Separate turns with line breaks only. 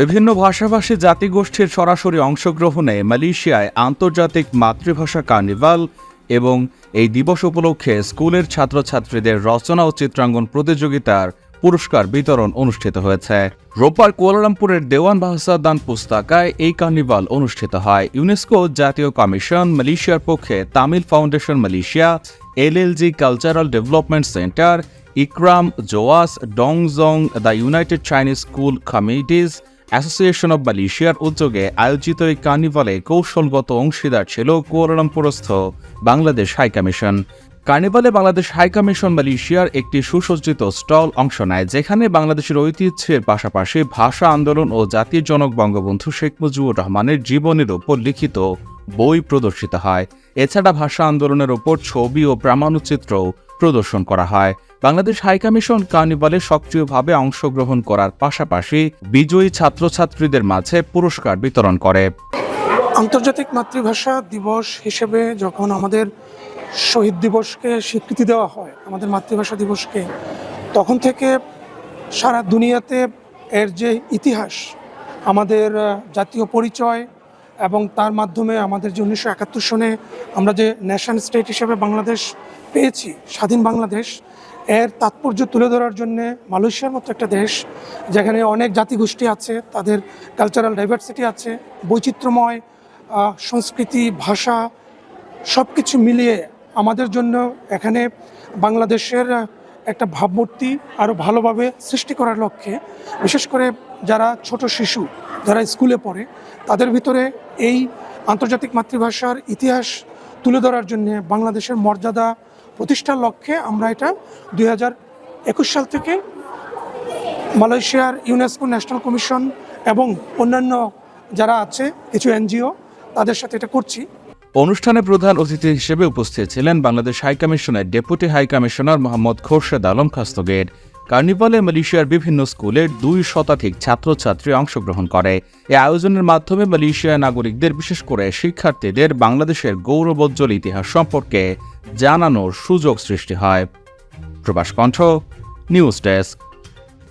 বিভিন্ন ভাষাভাষী জাতিগোষ্ঠীর সরাসরি অংশগ্রহণে মালয়েশিয়ায় আন্তর্জাতিক মাতৃভাষা কার্নিভাল এবং এই দিবস উপলক্ষে স্কুলের ছাত্রছাত্রীদের রচনা ও চিত্রাঙ্গন প্রতিযোগিতার পুরস্কার বিতরণ অনুষ্ঠিত হয়েছে। রোববার কুয়ালালামপুরের দেওয়ান বাহসা দান পুস্তাকায় এই কার্নিভাল অনুষ্ঠিত হয়। ইউনেস্কো জাতীয় কমিশন মালয়েশিয়ার পক্ষে Tamil foundation Malaysia LLG cultural development centre, Ikram, জোয়াস, Dong Zong, the united Chinese school committees association of মালয়েশিয়ার উদ্যোগে আয়োজিত এই কার্নিভালে কৌশলগত অংশীদার ছিল কুয়ালালামপুরস্থ বাংলাদেশ হাইকমিশন কার্নিভালে বাংলাদেশ হাইকমিশন মালয়েশিয়ার একটি সুসজ্জিত স্টল অংশ নেয়, যেখানে বাংলাদেশের ঐতিহ্যের পাশাপাশি ভাষা আন্দোলন ও জাতির জনক বঙ্গবন্ধু শেখ মুজিবুর রহমানের জীবনের উপর লিখিত বই প্রদর্শিত হয়। এছাড়া ভাষা আন্দোলনের ওপর ছবি ও প্রামাণ্যচিত্রও প্রদর্শন করা হয়। বাংলাদেশ হাইকমিশন কার্নিভালে সক্রিয়ভাবে অংশগ্রহণ করার পাশাপাশি বিজয়ী ছাত্রছাত্রীদের মাঝে পুরস্কার বিতরণ করে।
আন্তর্জাতিক মাতৃভাষা দিবস হিসেবে যখন আমাদের শহীদ দিবসকে স্বীকৃতি দেওয়া হয়, আমাদের মাতৃভাষা দিবসকে, তখন থেকে সারা দুনিয়াতে এর যে ইতিহাস, আমাদের জাতীয় পরিচয় এবং তার মাধ্যমে আমাদের যে উনিশশো একাত্তর সনে আমরা যে ন্যাশন স্টেট হিসেবে বাংলাদেশ পেয়েছি, স্বাধীন বাংলাদেশ এর তাৎপর্য তুলে ধরার জন্য মালয়েশিয়ার মতো একটা দেশ যেখানে অনেক জাতিগোষ্ঠী আছে, তাদের কালচারাল ডাইভার্সিটি আছে, বৈচিত্র্যময় সংস্কৃতি, ভাষা সব কিছু মিলিয়ে আমাদের জন্য এখানে বাংলাদেশের একটা ভাবমূর্তি আরও ভালোভাবে সৃষ্টি করার লক্ষ্যে, বিশেষ করে যারা ছোট শিশু, যারা স্কুলে পড়ে, তাদের ভিতরে এই আন্তর্জাতিক মাতৃভাষার ইতিহাস তুলে ধরার জন্য বাংলাদেশের মর্যাদা প্রতিষ্ঠার লক্ষ্যে আমরা এটা দুই সাল থেকে মালয়েশিয়ার ইউনেস্কো ন্যাশনাল কমিশন এবং অন্যান্য যারা আছে, কিছু এনজিও, তাদের সাথে এটা করছি।
অনুষ্ঠানে প্রধান অতিথি হিসেবে উপস্থিত ছিলেন Bangladesh হাইকমিশনের deputy high commissioner Mohammad Khorshed Alam Khastagir. কার্নিভালে মালয়েশিয়ার বিভিন্ন স্কুলের দুই শতাধিক ছাত্রছাত্রী অংশগ্রহণ করে। এই আয়োজনের মাধ্যমে মালয়েশিয়ার নাগরিকদের, বিশেষ করে শিক্ষার্থীদের, বাংলাদেশের গৌরবোজ্জ্বল ইতিহাস সম্পর্কে জানানোর সুযোগ সৃষ্টি হয়। প্রবাস কণ্ঠ, নিউজ ডেস্ক।